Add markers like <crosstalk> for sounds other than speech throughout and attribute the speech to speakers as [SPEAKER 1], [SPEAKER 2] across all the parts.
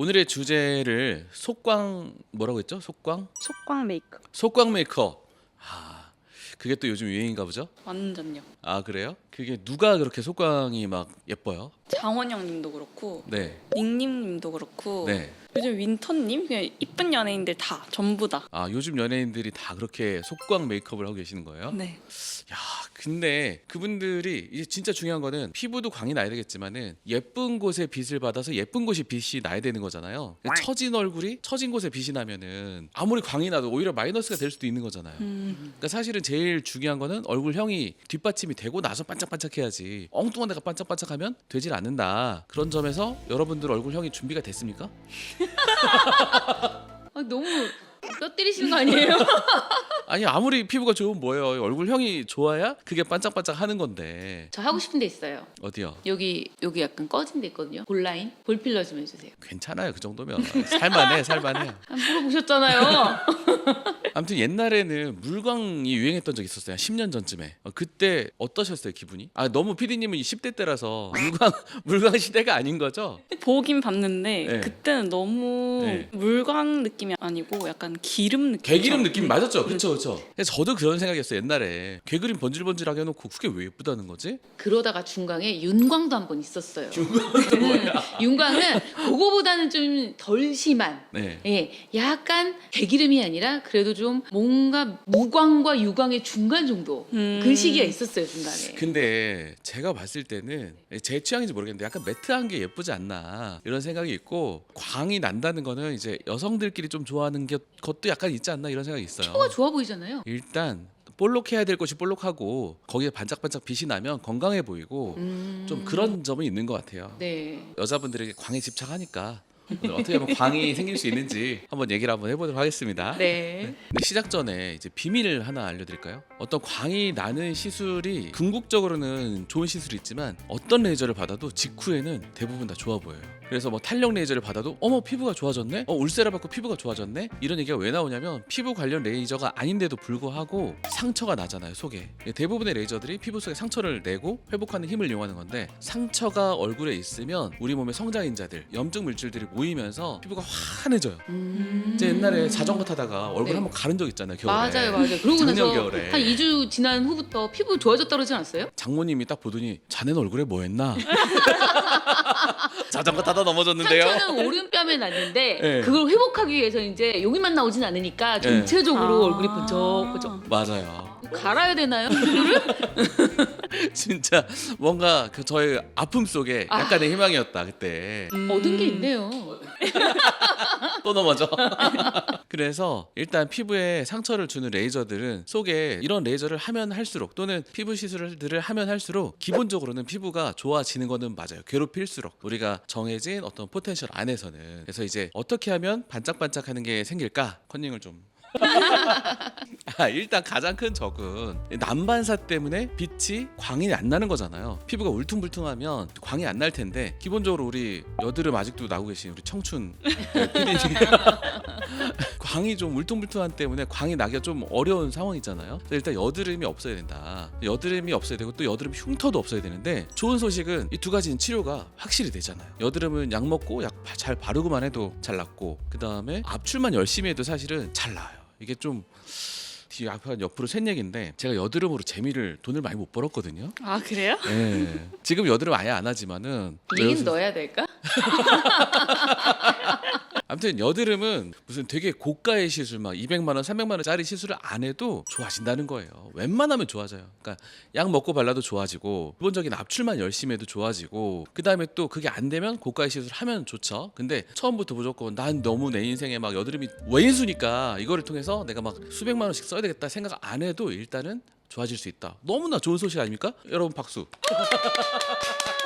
[SPEAKER 1] 오늘의 주제를 속광 뭐라고 했죠? 속광?
[SPEAKER 2] 속광 메이크업
[SPEAKER 1] 속광 메이크업. 아, 그게 또 요즘 유행인가 보죠?
[SPEAKER 2] 완전요.
[SPEAKER 1] 아 그래요? 그게 누가 그렇게 속광이 막 예뻐요?
[SPEAKER 2] 장원영님도 그렇고
[SPEAKER 1] 네,
[SPEAKER 2] 닉님님도 그렇고
[SPEAKER 1] 네.
[SPEAKER 2] 요즘 윈터님 그냥 이쁜 연예인들 다 전부 다.
[SPEAKER 1] 아 요즘 연예인들이 다 그렇게 속광 메이크업을 하고 계시는 거예요?
[SPEAKER 2] 네.
[SPEAKER 1] 야, 근데 그분들이 이제 진짜 중요한 거는 피부도 광이 나야 되겠지만은 예쁜 곳에 빛을 받아서 예쁜 곳이 빛이 나야 되는 거잖아요. 처진 얼굴이 처진 곳에 빛이 나면은 아무리 광이 나도 오히려 마이너스가 될 수도 있는 거잖아요.
[SPEAKER 2] 음.
[SPEAKER 1] 그러니까 사실은 제일 중요한 거는 얼굴형이 뒷받침이 되고 나서 반짝 반짝해야지 엉뚱한 데가 반짝반짝하면 되질 않는다. 그런 점에서 여러분들 얼굴형이 준비가 됐습니까? <laughs>
[SPEAKER 3] 아, 너무 뼈 때리시는 거 아니에요? <laughs>
[SPEAKER 1] 아니 아무리 피부가 좋으면 뭐예요? 얼굴형이 좋아야 그게 반짝반짝 하는 건데
[SPEAKER 3] 저 하고 싶은 데 있어요.
[SPEAKER 1] 어디요?
[SPEAKER 3] 여기 여기 약간 꺼진 데 있거든요. 볼라인 볼필러 좀 해주세요.
[SPEAKER 1] 괜찮아요 그 정도면 살만해 살만해 <laughs>
[SPEAKER 3] 아, 물어보셨잖아요. <laughs>
[SPEAKER 1] 아무튼 옛날에는 물광이 유행했던 적이 있었어요 한 10년 전쯤에 어, 그때 어떠셨어요 기분이? 아 너무 PD님은 10대 때라서 물광 물광 시대가 아닌 거죠?
[SPEAKER 2] 보긴 봤는데
[SPEAKER 1] 네.
[SPEAKER 2] 그때는 너무
[SPEAKER 1] 네.
[SPEAKER 2] 물광 느낌이 아니고 약간 기름 느낌.
[SPEAKER 1] 개기름 느낌 맞았죠 그쵸 그쵸 그래서 저도 그런 생각이었어요 옛날에 개그림 번질번질하게 해놓고 그게 왜 예쁘다는 거지?
[SPEAKER 3] 그러다가 중광에 윤광도 한 번 있었어요. 음, 윤광은 그거보다는 좀 덜 심한.
[SPEAKER 1] 네
[SPEAKER 3] 예, 약간 개기름이 아니라 그래도 좀 뭔가 무광과 유광의 중간 정도
[SPEAKER 2] 음.
[SPEAKER 3] 그 시기가 있었어요 중간에.
[SPEAKER 1] 근데 제가 봤을 때는 제 취향인지 모르겠는데 약간 매트한 게 예쁘지 않나 이런 생각이 있고 광이 난다는 거는 이제 여성들끼리 좀 좋아하는 게 것도 약간 있지 않나 이런 생각이 있어요.
[SPEAKER 3] 피부가 좋아 보이잖아요.
[SPEAKER 1] 일단 볼록해야 될 것이 볼록하고 거기에 반짝반짝 빛이 나면 건강해 보이고
[SPEAKER 3] 음,
[SPEAKER 1] 좀 그런 점은 있는 것 같아요.
[SPEAKER 3] 네.
[SPEAKER 1] 여자분들에게 광에 집착하니까 오늘 어떻게 하면 광이 생길 수 있는지 한번 얘기를 한번 해보도록 하겠습니다.
[SPEAKER 3] 네.
[SPEAKER 1] 근데 시작 전에 이제 비밀을 하나 알려드릴까요? 어떤 광이 나는 시술이 궁극적으로는 좋은 시술이 있지만 어떤 레이저를 받아도 직후에는 대부분 다 좋아 보여요. 그래서 뭐 탄력 레이저를 받아도 어머 피부가 좋아졌네, 어 울세라 받고 피부가 좋아졌네 이런 얘기가 왜 나오냐면 피부 관련 레이저가 아닌데도 불구하고 상처가 나잖아요 속에. 대부분의 레이저들이 피부 속에 상처를 내고 회복하는 힘을 이용하는 건데 상처가 얼굴에 있으면 우리 몸의 성장 인자들, 염증 물질들이 모이면서 피부가 환해져요.
[SPEAKER 3] 음.
[SPEAKER 1] 제 옛날에 자전거 타다가 얼굴
[SPEAKER 3] 네.
[SPEAKER 1] 한번 가른 적 있잖아요 겨울에
[SPEAKER 3] 맞아요, 맞아요. 그러고
[SPEAKER 1] 작년
[SPEAKER 3] 나서
[SPEAKER 1] 겨울에.
[SPEAKER 3] 한 2주 지난 후부터 피부 좋아졌다 그러지 않았어요?
[SPEAKER 1] 장모님이 딱 보더니 자네는 얼굴에 뭐 했나 <laughs> 자전거 타다 넘어졌는데요
[SPEAKER 3] 상처는 오른뺨에 났는데
[SPEAKER 1] 네.
[SPEAKER 3] 그걸 회복하기 위해서 이제 여기만 나오진 않으니까 전체적으로
[SPEAKER 2] 아.
[SPEAKER 3] 얼굴이 번쩍 번쩍
[SPEAKER 1] 맞아요
[SPEAKER 3] 갈아야 되나요? <laughs>
[SPEAKER 1] 진짜 뭔가 그 저의 아픔 속에
[SPEAKER 3] 아.
[SPEAKER 1] 약간의 희망이었다 그때.
[SPEAKER 3] 얻은 게 있네요. <laughs>
[SPEAKER 1] 또 넘어져. <laughs> 그래서 일단 피부에 상처를 주는 레이저들은 속에 이런 레이저를 하면 할수록 또는 피부 시술들을 하면 할수록 기본적으로는 피부가 좋아지는 거는 맞아요. 괴롭힐수록. 우리가 정해진 어떤 포텐셜 안에서는. 그래서 이제 어떻게 하면 반짝반짝하는 게 생길까? 컨닝을 좀 <laughs> 아, 일단 가장 큰 적은 난반사 때문에 빛이 광이 안 나는 거잖아요. 피부가 울퉁불퉁하면 광이 안 날 텐데 기본적으로 우리 여드름 아직도 나고 계신 우리 청춘 <laughs> <laughs> 광이 좀 울퉁불퉁한 때문에 광이 나기가 좀 어려운 상황이잖아요. 그래서 일단 여드름이 없어야 된다. 여드름이 없어야 되고 또 여드름 흉터도 없어야 되는데 좋은 소식은 이 두 가지는 치료가 확실히 되잖아요. 여드름은 약 먹고 약 잘 바르고만 해도 잘 낫고 그 다음에 압출만 열심히 해도 사실은 잘 나아요. 이게 좀 뒤 앞에 옆으로 샌 얘기인데 제가 여드름으로 재미를 돈을 많이 못 벌었거든요.
[SPEAKER 2] 아 그래요?
[SPEAKER 1] 예. 지금 여드름 아예 안 하지만은 여기서-
[SPEAKER 3] 넣어야 될까? <laughs>
[SPEAKER 1] 아무튼 여드름은 무슨 되게 고가의 시술 막 200만 원, 300만 원짜리 시술을 안 해도 좋아진다는 거예요. 웬만하면 좋아져요. 그러니까 약 먹고 발라도 좋아지고 기본적인 압출만 열심히 해도 좋아지고 그다음에 또 그게 안 되면 고가의 시술 하면 좋죠. 근데 처음부터 무조건 난 너무 내 인생에 막 여드름이 외인수니까 이거를 통해서 내가 막 수백만 원씩 써야 되겠다 생각 안 해도 일단은 좋아질 수 있다. 너무나 좋은 소식 아닙니까? 여러분 박수. <laughs>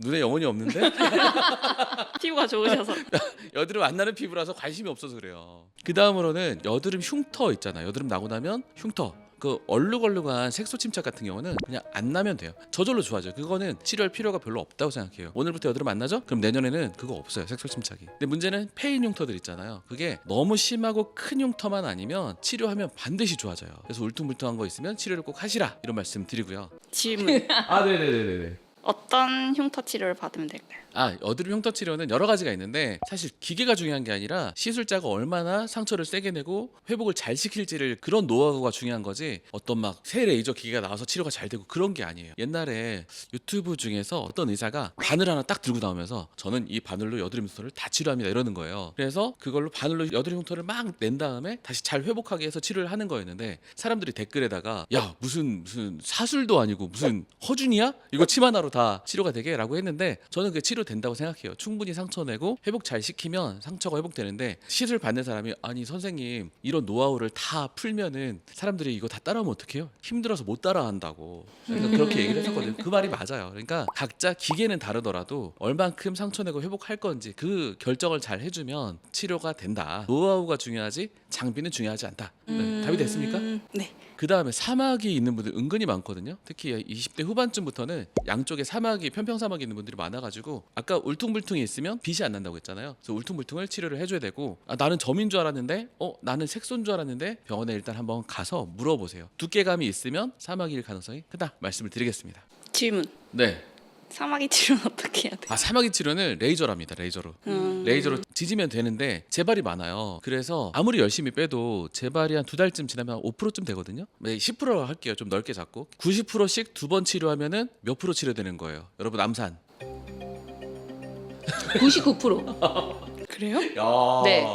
[SPEAKER 1] 눈에 영혼이 없는데? <laughs>
[SPEAKER 2] 피부가 좋으셔서. <laughs>
[SPEAKER 1] 여드름 안 나는 피부라서 관심이 없어서 그래요. 그 다음으로는 여드름 흉터 있잖아요. 여드름 나고 나면 흉터. 그 얼룩얼룩한 색소 침착 같은 경우는 그냥 안 나면 돼요. 저절로 좋아져요. 그거는 치료할 필요가 별로 없다고 생각해요. 오늘부터 여드름 안 나죠? 그럼 내년에는 그거 없어요. 색소 침착이. 근데 문제는 페인 흉터들 있잖아요. 그게 너무 심하고 큰 흉터만 아니면 치료하면 반드시 좋아져요. 그래서 울퉁불퉁한 거 있으면 치료를 꼭 하시라 이런 말씀 드리고요.
[SPEAKER 2] 질문. <laughs>
[SPEAKER 1] 아 네네네네.
[SPEAKER 2] 어떤 흉터 치료를 받으면 될까요?
[SPEAKER 1] 아 여드름 흉터 치료는 여러 가지가 있는데 사실 기계가 중요한 게 아니라 시술자가 얼마나 상처를 세게 내고 회복을 잘 시킬지를 그런 노하우가 중요한 거지 어떤 막 새 레이저 기계가 나와서 치료가 잘 되고 그런 게 아니에요. 옛날에 유튜브 중에서 어떤 의사가 바늘 하나 딱 들고 나오면서 저는 이 바늘로 여드름 흉터를 다 치료합니다 이러는 거예요. 그래서 그걸로 바늘로 여드름 흉터를 막 낸 다음에 다시 잘 회복하게 해서 치료를 하는 거였는데 사람들이 댓글에다가 야 무슨 무슨 사술도 아니고 무슨 허준이야? 이거 침 하나로 다 치료가 되게라고 했는데 저는 그게 치료 된다고 생각해요. 충분히 상처 내고 회복 잘 시키면 상처가 회복되는데 시술 받는 사람이 아니 선생님 이런 노하우를 다 풀면은 사람들이 이거 다 따라하면 어떡해요? 힘들어서 못 따라한다고. 그러니까 그렇게 얘기를 했었거든요. 그 말이 맞아요. 그러니까 각자 기계는 다르더라도 얼만큼 상처 내고 회복할 건지 그 결정을 잘 해주면 치료가 된다. 노하우가 중요하지 장비는 중요하지 않다. 네, 답이 됐습니까?
[SPEAKER 2] 음, 네.
[SPEAKER 1] 그 다음에 사막이 있는 분들 은근히 많거든요. 특히 20대 후반쯤부터는 양쪽에 사막이 편평 사막이 있는 분들이 많아가지고 아까 울퉁불퉁이 있으면 빛이 안 난다고 했잖아요. 그래서 울퉁불퉁을 치료를 해줘야 되고 아, 나는 점인 줄 알았는데 어 나는 색소인 줄 알았는데 병원에 일단 한번 가서 물어보세요. 두께감이 있으면 사막일 가능성이 크다 말씀을 드리겠습니다.
[SPEAKER 2] 질문.
[SPEAKER 1] 네.
[SPEAKER 2] 사마귀 치료는 어떻게 해야 돼요?
[SPEAKER 1] 아 사마귀 치료는 레이저랍니다. 레이저로.
[SPEAKER 2] 음.
[SPEAKER 1] 레이저로 지지면 되는데 재발이 많아요. 그래서 아무리 열심히 빼도 재발이 한 두 달쯤 지나면 5%쯤 되거든요. 네, 10% 할게요. 좀 넓게 잡고 90%씩 두 번 치료하면은 몇 프로 치료되는 거예요. 여러분 암산. <laughs>
[SPEAKER 3] 99%.
[SPEAKER 2] 그래요?
[SPEAKER 1] 야.
[SPEAKER 3] 네.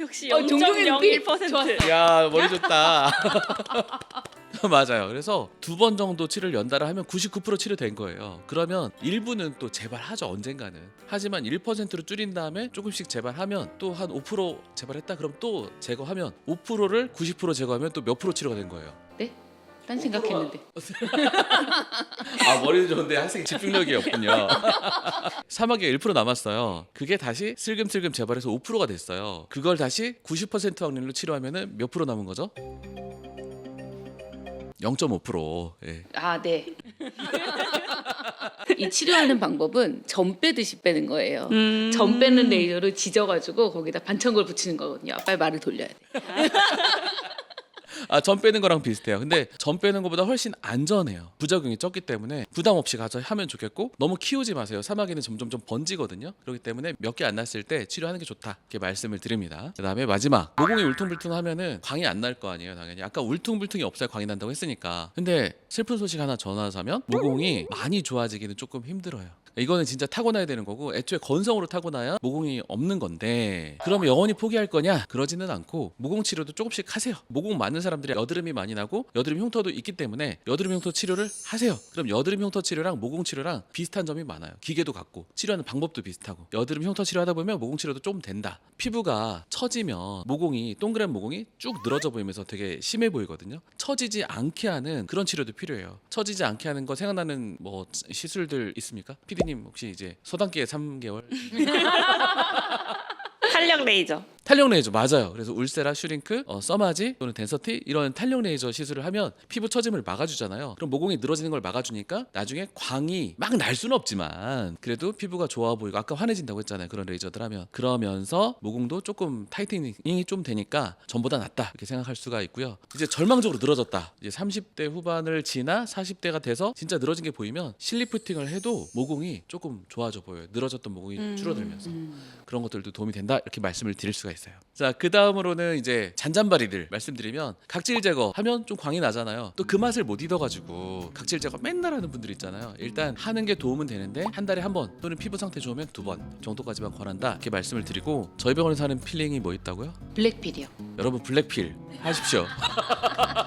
[SPEAKER 2] 역시
[SPEAKER 3] 어, 종종의 눈빛
[SPEAKER 2] 0.01%.
[SPEAKER 3] 좋았어.
[SPEAKER 1] 야 머리 좋다. <laughs> <laughs> 맞아요. 그래서 두 번 정도 치료를 연달아 하면 99% 치료된 거예요. 그러면 일부는 또 재발하죠 언젠가는. 하지만 1%로 줄인 다음에 조금씩 재발하면 또 한 5% 재발했다 그럼 또 제거하면 5%를 90% 제거하면 또 몇 프로 치료가 된 거예요.
[SPEAKER 3] 딴 생각했는데. <laughs>
[SPEAKER 1] 아 머리 좋은데 학생이 집중력이 없군요. <laughs> 사막에 1% 남았어요. 그게 다시 슬금슬금 재발해서 5%가 됐어요. 그걸 다시 90% 확률로 치료하면은 몇 프로 남은 거죠? 0.5%. 예.
[SPEAKER 3] 아, 네. <laughs> 이 치료하는 방법은 점 빼듯이 빼는 거예요.
[SPEAKER 2] 음.
[SPEAKER 3] 점 빼는 레이저를 지져가지고 거기다 반창고를 붙이는 거거든요. 빨리 말을 돌려야 돼. <laughs>
[SPEAKER 1] 아, 점 빼는 거랑 비슷해요. 근데 점 빼는 것보다 훨씬 안전해요. 부작용이 적기 때문에 부담 없이 가서 하면 좋겠고 너무 키우지 마세요. 사마귀는 점점 좀 번지거든요. 그렇기 때문에 몇 개 안 났을 때 치료하는 게 좋다. 이렇게 말씀을 드립니다. 그다음에 마지막 모공이 울퉁불퉁하면은 광이 안 날 거 아니에요, 당연히. 아까 울퉁불퉁이 없어야 광이 난다고 했으니까. 근데 슬픈 소식 하나 전하자면 모공이 많이 좋아지기는 조금 힘들어요. 이거는 진짜 타고나야 되는 거고 애초에 건성으로 타고나야 모공이 없는 건데 그러면 영원히 포기할 거냐? 그러지는 않고 모공 치료도 조금씩 하세요. 모공 많은 사람들이 여드름이 많이 나고 여드름 흉터도 있기 때문에 여드름 흉터 치료를 하세요. 그럼 여드름 흉터 치료랑 모공 치료랑 비슷한 점이 많아요. 기계도 같고 치료하는 방법도 비슷하고 여드름 흉터 치료하다 보면 모공 치료도 좀 된다. 피부가 처지면 모공이 동그란 모공이 쭉 늘어져 보이면서 되게 심해 보이거든요. 처지지 않게 하는 그런 치료도 필요해요. 처지지 않게 하는 거 생각나는 뭐 시술들 있습니까? 피디님 혹시 이제 소단기에 3개월 <laughs>
[SPEAKER 2] 탄력 레이저.
[SPEAKER 1] 탄력 레이저 맞아요. 그래서 울세라, 슈링크, 어, 써마지 또는 덴서티 이런 탄력 레이저 시술을 하면 피부 처짐을 막아주잖아요. 그럼 모공이 늘어지는 걸 막아주니까 나중에 광이 막 날 수는 없지만 그래도 피부가 좋아 보이고 아까 환해진다고 했잖아요. 그런 레이저들 하면 그러면서 모공도 조금 타이트닝이 좀 되니까 전보다 낫다 이렇게 생각할 수가 있고요. 이제 절망적으로 늘어졌다. 이제 30대 후반을 지나 40대가 돼서 진짜 늘어진 게 보이면 실리프팅을 해도 모공이 조금 좋아져 보여요. 늘어졌던 모공이
[SPEAKER 2] 음.
[SPEAKER 1] 줄어들면서. 그런 것들도 도움이 된다 이렇게 말씀을 드릴 수가 있 어요. 자, 그 다음으로는 이제 잔잔바리들 말씀드리면 각질 제거 하면 좀 광이 나잖아요. 또 그 맛을 못 잊어가지고 각질 제거 맨날 하는 분들 있잖아요. 일단 하는 게 도움은 되는데 한 달에 한 번 또는 피부 상태 좋으면 두 번 정도까지만 권한다 이렇게 말씀을 드리고 저희 병원에 사는 필링이 뭐 있다고요?
[SPEAKER 3] 블랙필이요.
[SPEAKER 1] 여러분 블랙필 하십시오. <laughs>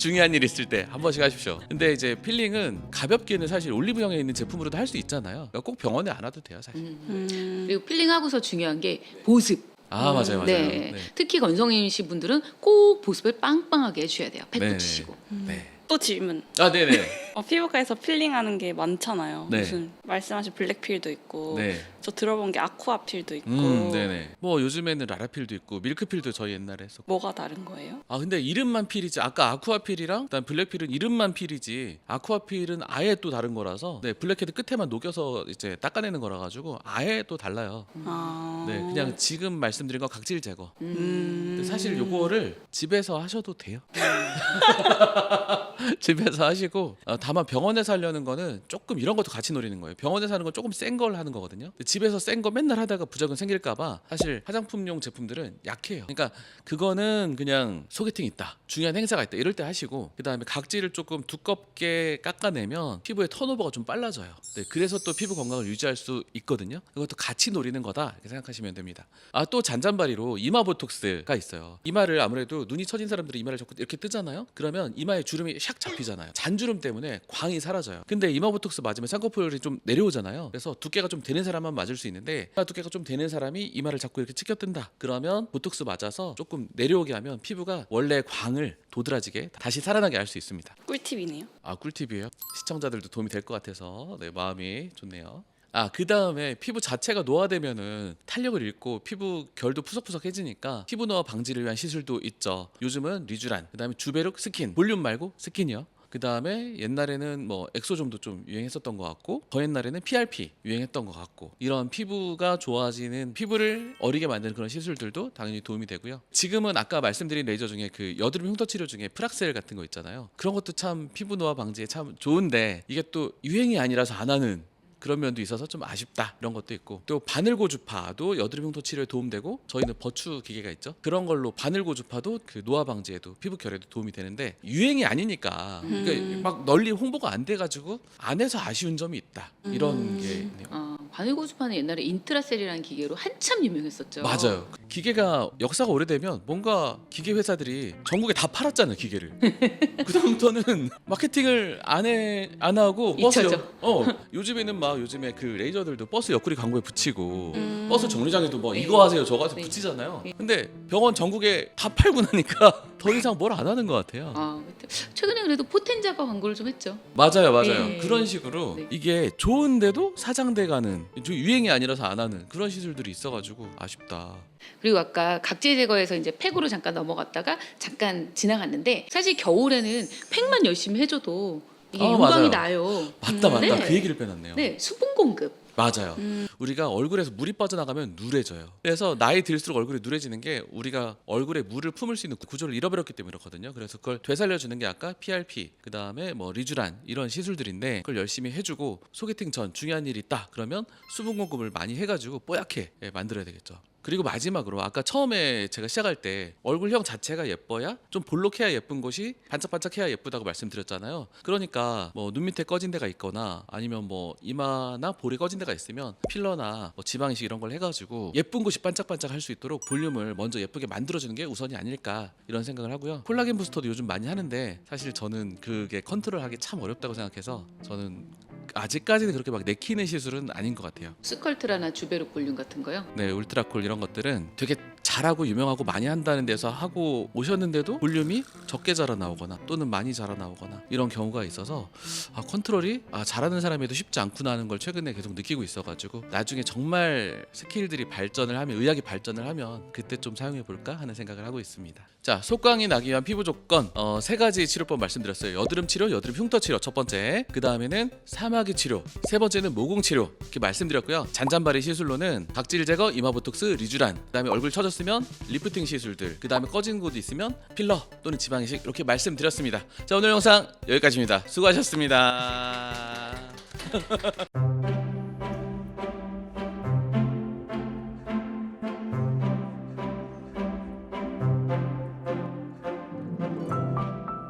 [SPEAKER 1] 중요한 일 있을 때 한 번씩 하십시오. 근데 이제 필링은 가볍게는 사실 올리브영에 있는 제품으로도 할 수 있잖아요. 그러니까 꼭 병원에 안 와도 돼요, 사실.
[SPEAKER 3] 음.
[SPEAKER 2] 음.
[SPEAKER 3] 그리고 필링하고서 중요한 게 보습.
[SPEAKER 1] 아 맞아요, 맞아요.
[SPEAKER 3] 네. 특히 건성이신 분들은 꼭 보습을 빵빵하게 해줘야 돼요. 팩도
[SPEAKER 1] 네네.
[SPEAKER 3] 치시고.
[SPEAKER 1] 네.
[SPEAKER 2] 또 질문.
[SPEAKER 1] 아, 네네.
[SPEAKER 2] 어, 피부과에서 필링하는 게 많잖아요.
[SPEAKER 1] 네.
[SPEAKER 2] 무슨 말씀하신 블랙필도 있고,
[SPEAKER 1] 네.
[SPEAKER 2] 저 들어본 게 아쿠아필도 있고,
[SPEAKER 1] 음, 네네. 뭐 요즘에는 라라필도 있고 밀크필도 저희 옛날에 했었고.
[SPEAKER 2] 뭐가 다른 거예요?
[SPEAKER 1] 아 근데 이름만 필이지. 아까 아쿠아필이랑 그다음 블랙필은 이름만 필이지. 아쿠아필은 아예 또 다른 거라서. 네, 블랙헤드 끝에만 녹여서 이제 닦아내는 거라 가지고 아예 또 달라요.
[SPEAKER 2] 아,
[SPEAKER 1] 네, 그냥 지금 말씀드린 거 각질 제거.
[SPEAKER 2] 음.
[SPEAKER 1] 근데 사실 요거를 집에서 하셔도 돼요. <laughs> 집에서 하시고 어, 다 다만 병원에서 하려는 거는 조금 이런 것도 같이 노리는 거예요. 병원에서 하는 건 조금 센 걸 하는 거거든요. 근데 집에서 센 거 맨날 하다가 부작용 생길까봐 사실 화장품용 제품들은 약해요. 그러니까 그거는 그냥 소개팅 있다, 중요한 행사가 있다 이럴 때 하시고 그 다음에 각질을 조금 두껍게 깎아내면 피부의 턴오버가 좀 빨라져요. 네, 그래서 또 피부 건강을 유지할 수 있거든요. 그것도 같이 노리는 거다 이렇게 생각하시면 됩니다. 아 또 잔잔바리로 이마 보톡스가 있어요. 이마를 아무래도 눈이 처진 사람들이 이마를 자꾸 이렇게 뜨잖아요. 그러면 이마에 주름이 샥 잡히잖아요. 잔주름 때문에 광이 사라져요. 근데 이마 보톡스 맞으면 쌍꺼풀이 좀 내려오잖아요. 그래서 두께가 좀 되는 사람만 맞을 수 있는데 이마 두께가 좀 되는 사람이 이마를 자꾸 이렇게 치켜뜬다. 그러면 보톡스 맞아서 조금 내려오게 하면 피부가 원래 광을 도드라지게 다시 살아나게 할 수 있습니다.
[SPEAKER 2] 꿀팁이네요.
[SPEAKER 1] 아 꿀팁이에요. 시청자들도 도움이 될 것 같아서 네 마음이 좋네요. 아 그 다음에 피부 자체가 노화되면은 탄력을 잃고 피부 결도 푸석푸석해지니까 피부 노화 방지를 위한 시술도 있죠. 요즘은 리쥬란, 그 다음에 주베룩 스킨, 볼륨 말고 스킨이요. 그 다음에 옛날에는 뭐 엑소좀도 좀 유행했었던 것 같고 더 옛날에는 PRP 유행했던 것 같고 이런 피부가 좋아지는 피부를 어리게 만드는 그런 시술들도 당연히 도움이 되고요. 지금은 아까 말씀드린 레이저 중에 그 여드름 흉터 치료 중에 프락셀 같은 거 있잖아요. 그런 것도 참 피부 노화 방지에 참 좋은데 이게 또 유행이 아니라서 안 하는 그런 면도 있어서 좀 아쉽다 이런 것도 있고. 또 바늘고주파도 여드름 흉터 치료에 도움되고 저희는 버추 기계가 있죠. 그런 걸로 바늘고주파도 그 노화 방지에도 피부 결에도 도움이 되는데 유행이 아니니까. 그러니까 막 널리 홍보가 안 돼가지고 안 해서 아쉬운 점이 있다. 이런 게 있네요.
[SPEAKER 3] 어, 바늘고주파는 옛날에 인트라셀이라는 기계로 한참 유명했었죠.
[SPEAKER 1] 맞아요. 기계가 역사가 오래되면 뭔가 기계 회사들이 전국에 다 팔았잖아요 기계를. <laughs> 그 다음부터는 마케팅을 안해 안 하고 버스
[SPEAKER 3] 잊혀져.
[SPEAKER 1] 옆, 어 요즘에는 막 요즘에 그 레이저들도 버스 옆구리 광고에 붙이고
[SPEAKER 2] 음.
[SPEAKER 1] 버스 정류장에도 뭐
[SPEAKER 3] 네.
[SPEAKER 1] 이거 하세요 저거 하세요
[SPEAKER 3] 네.
[SPEAKER 1] 붙이잖아요. 근데 병원 전국에 다 팔고 나니까 <laughs> 더 이상 뭘 안 하는 것 같아요.
[SPEAKER 3] 아, 그때- 최근에 그래도 포텐자가 광고를 좀 했죠.
[SPEAKER 1] 맞아요, 맞아요.
[SPEAKER 3] 네.
[SPEAKER 1] 그런 식으로
[SPEAKER 3] 네.
[SPEAKER 1] 이게 좋은데도 사장돼 가는 좀 유행이 아니라서 안 하는 그런 시술들이 있어가지고 아쉽다.
[SPEAKER 3] 그리고 아까 각질 제거에서 이제 팩으로 잠깐 넘어갔다가 잠깐 지나갔는데 사실 겨울에는 팩만 열심히 해줘도 이게
[SPEAKER 1] 어.
[SPEAKER 3] 나요.
[SPEAKER 1] 맞다, 맞다.
[SPEAKER 3] 네.
[SPEAKER 1] 그 얘기를 빼놨네요.
[SPEAKER 3] 네, 수분 공급.
[SPEAKER 1] 맞아요.
[SPEAKER 2] 음.
[SPEAKER 1] 우리가 얼굴에서 물이 빠져나가면 누래져요. 그래서 나이 들수록 얼굴이 누래지는 게 우리가 얼굴에 물을 품을 수 있는 구조를 잃어버렸기 때문에 그렇거든요. 그래서 그걸 되살려주는 게 아까 PRP, 그 다음에 뭐 리쥬란 이런 시술들인데 그걸 열심히 해주고 소개팅 전 중요한 일이 있다. 그러면 수분 공급을 많이 해가지고 뽀얗게 예, 만들어야 되겠죠. 그리고 마지막으로 아까 처음에 제가 시작할 때 얼굴형 자체가 예뻐야 좀 볼록해야 예쁜 곳이 반짝반짝해야 예쁘다고 말씀드렸잖아요. 그러니까 뭐 눈 밑에 꺼진 데가 있거나 아니면 뭐 이마나 볼이 꺼진 데가 있으면 필러나 뭐 지방 이식 이런 걸 해가지고 예쁜 곳이 반짝반짝 할 수 있도록 볼륨을 먼저 예쁘게 만들어주는 게 우선이 아닐까 이런 생각을 하고요. 콜라겐 부스터도 요즘 많이 하는데 사실 저는 그게 컨트롤하기 참 어렵다고 생각해서 저는 아직까지는 그렇게 막 내키는 시술은 아닌 것 같아요.
[SPEAKER 3] 스컬트라나 주베룩 볼륨 같은 거요.
[SPEAKER 1] 네, 울트라콜 이런 것들은 되게 잘하고 유명하고 많이 한다는 데서 하고 오셨는데도 볼륨이 적게 자라 나오거나 또는 많이 자라 나오거나 이런 경우가 있어서 아, 컨트롤이 아, 잘하는 사람에도 쉽지 않구나 하는 걸 최근에 계속 느끼고 있어가지고 나중에 정말 스킬들이 발전을 하면 의학이 발전을 하면 그때 좀 사용해 볼까 하는 생각을 하고 있습니다. 자, 속광이 나기 위한 피부 조건 어, 세 가지 치료법 말씀드렸어요. 여드름 치료, 여드름 흉터 치료 첫 번째. 그 다음에는 사마귀 치료. 세 번째는 모공 치료. 이렇게 말씀드렸고요. 잔잔바리 시술로는 각질 제거, 이마 보톡스, 리쥬란. 그 다음에 얼굴 처졌 으면 리프팅 시술들. 그 다음에 꺼진 곳이 있으면 필러 또는 지방 이식 이렇게 말씀드렸습니다. 자, 오늘 영상 여기까지입니다. 수고하셨습니다. <laughs>